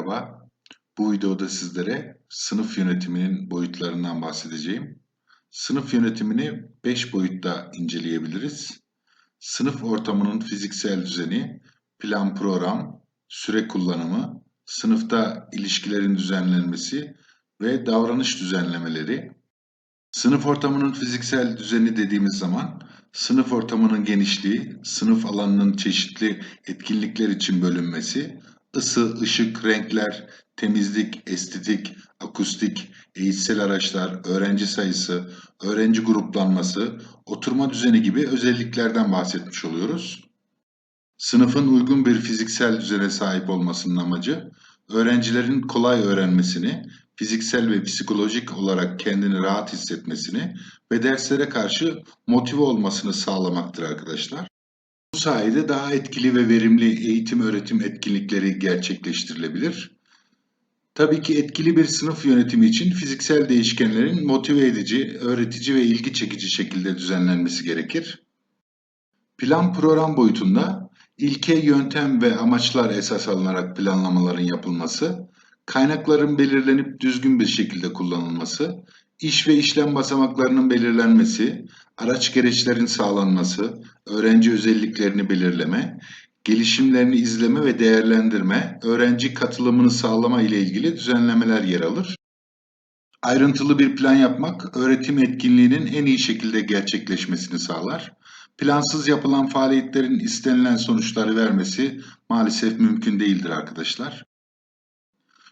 Merhaba. Bu videoda sizlere sınıf yönetiminin boyutlarından bahsedeceğim. Sınıf yönetimini 5 boyutta inceleyebiliriz. Sınıf ortamının fiziksel düzeni, plan program, süre kullanımı, sınıfta ilişkilerin düzenlenmesi ve davranış düzenlemeleri. Sınıf ortamının fiziksel düzeni dediğimiz zaman sınıf ortamının genişliği, sınıf alanının çeşitli etkinlikler için bölünmesi, ısı, ışık, renkler, temizlik, estetik, akustik, eğitsel araçlar, öğrenci sayısı, öğrenci gruplanması, oturma düzeni gibi özelliklerden bahsetmiş oluyoruz. Sınıfın uygun bir fiziksel düzene sahip olmasının amacı, öğrencilerin kolay öğrenmesini, fiziksel ve psikolojik olarak kendini rahat hissetmesini ve derslere karşı motive olmasını sağlamaktır arkadaşlar. Bu sayede daha etkili ve verimli eğitim öğretim etkinlikleri gerçekleştirilebilir. Tabii ki etkili bir sınıf yönetimi için fiziksel değişkenlerin motive edici, öğretici ve ilgi çekici şekilde düzenlenmesi gerekir. Plan program boyutunda ilke, yöntem ve amaçlar esas alınarak planlamaların yapılması, kaynakların belirlenip düzgün bir şekilde kullanılması, iş ve işlem basamaklarının belirlenmesi, araç gereçlerin sağlanması, öğrenci özelliklerini belirleme, gelişimlerini izleme ve değerlendirme, öğrenci katılımını sağlama ile ilgili düzenlemeler yer alır. Ayrıntılı bir plan yapmak, öğretim etkinliğinin en iyi şekilde gerçekleşmesini sağlar. Plansız yapılan faaliyetlerin istenilen sonuçları vermesi maalesef mümkün değildir arkadaşlar.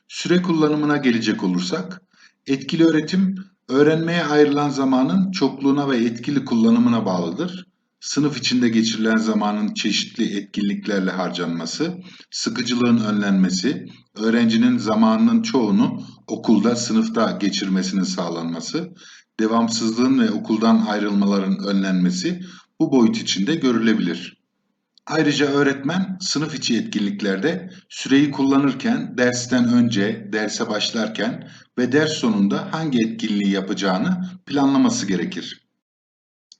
Süre kullanımına gelecek olursak, etkili öğretim öğrenmeye ayrılan zamanın çokluğuna ve etkili kullanımına bağlıdır. Sınıf içinde geçirilen zamanın çeşitli etkinliklerle harcanması, sıkıcılığın önlenmesi, öğrencinin zamanının çoğunu okulda, sınıfta geçirmesinin sağlanması, devamsızlığın ve okuldan ayrılmaların önlenmesi bu boyut içinde görülebilir. Ayrıca öğretmen sınıf içi etkinliklerde süreyi kullanırken dersten önce, derse başlarken ve ders sonunda hangi etkinliği yapacağını planlaması gerekir.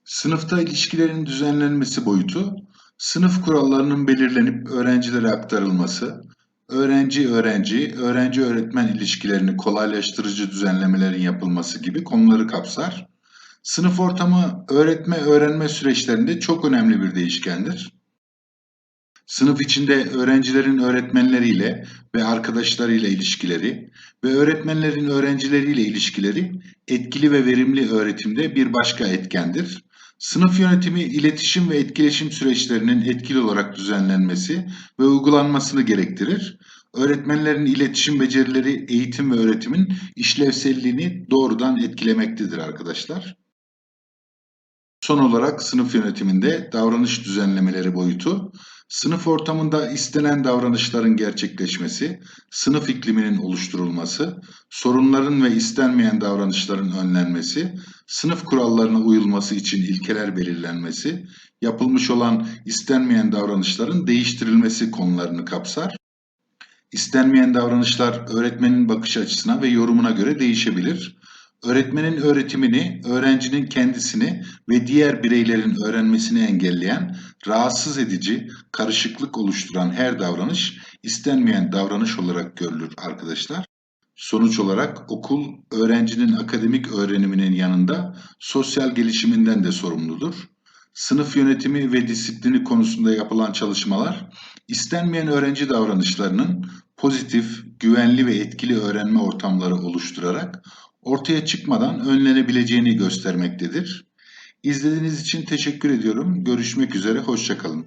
Sınıfta ilişkilerin düzenlenmesi boyutu, sınıf kurallarının belirlenip öğrencilere aktarılması, öğrenci-öğrenci, öğrenci-öğretmen ilişkilerini kolaylaştırıcı düzenlemelerin yapılması gibi konuları kapsar. Sınıf ortamı öğretme-öğrenme süreçlerinde çok önemli bir değişkendir. Sınıf içinde öğrencilerin öğretmenleriyle ve arkadaşlarıyla ilişkileri ve öğretmenlerin öğrencileriyle ilişkileri etkili ve verimli öğretimde bir başka etkendir. Sınıf yönetimi iletişim ve etkileşim süreçlerinin etkili olarak düzenlenmesi ve uygulanmasını gerektirir. Öğretmenlerin iletişim becerileri eğitim ve öğretimin işlevselliğini doğrudan etkilemektedir arkadaşlar. Son olarak sınıf yönetiminde davranış düzenlemeleri boyutu, sınıf ortamında istenen davranışların gerçekleşmesi, sınıf ikliminin oluşturulması, sorunların ve istenmeyen davranışların önlenmesi, sınıf kurallarına uyulması için ilkeler belirlenmesi, yapılmış olan istenmeyen davranışların değiştirilmesi konularını kapsar. İstenmeyen davranışlar öğretmenin bakış açısına ve yorumuna göre değişebilir. Öğretmenin öğretimini, öğrencinin kendisini ve diğer bireylerin öğrenmesini engelleyen, rahatsız edici, karışıklık oluşturan her davranış istenmeyen davranış olarak görülür arkadaşlar. Sonuç olarak okul öğrencinin akademik öğreniminin yanında sosyal gelişiminden de sorumludur. Sınıf yönetimi ve disiplini konusunda yapılan çalışmalar istenmeyen öğrenci davranışlarının pozitif, güvenli ve etkili öğrenme ortamları oluşturarak ortaya çıkmadan önlenebileceğini göstermektedir. İzlediğiniz için teşekkür ediyorum. Görüşmek üzere, hoşçakalın.